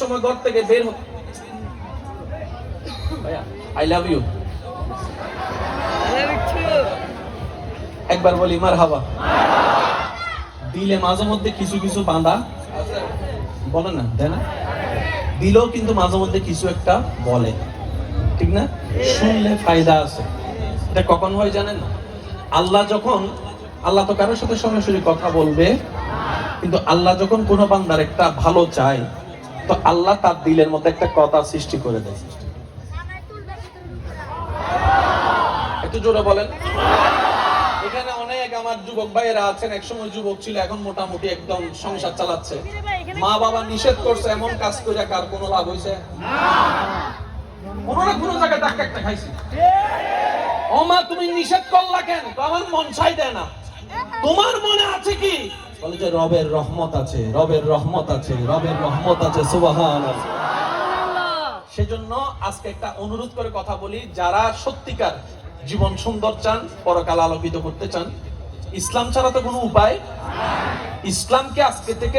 সময় ঘর থেকে বের আই লাভ ইউ একবার বলি মার হাবা দিলে মাঝে মধ্যে কিছু কিছু বাঁধা। বলে না তাই না? দিলেও কিন্তু মাঝে মধ্যে কিছু একটা বলে। ঠিক না? শুনলে ফায়দা আছে। এটা কখন হয় জানেন? আল্লাহ যখন, আল্লাহ তো কারোর সাথে সরাসরি কথা বলবে, কিন্তু আল্লাহ যখন কোনো বান্দার একটা ভালো চায় তো আল্লাহ তার দিলের মধ্যে একটা কথা সৃষ্টি করে দেয়। একটু জোরে বলেন। এখানে অনেক আমার যুবক ভাইয়েরা আছেন যুবক ছিল, এখন মোটামুটি একদম সংসার চালাচ্ছে। মা বাবা নিষেধ করছে, এমন কাজ করে কার কোনো লাভ হয়েছে কোনো না কোনো জায়গায় একটা খাইছি। ও মা, তুমি নিষেধ করলা কেন? আমার মন চাই দেয় না। তোমার মনে আছে কি? বলে যে রবের রহমত আছে রবের রহমত আছে রবের রহমত আছে সুবাহান সেজন্য আজকে একটা অনুরোধ করে কথা বলি যারা সত্যিকার জীবন সুন্দর চান পরকাল আলোকিত করতে চান ইসলাম ছাড়া তো কোনো উপায়? ইসলামকে আজকে থেকে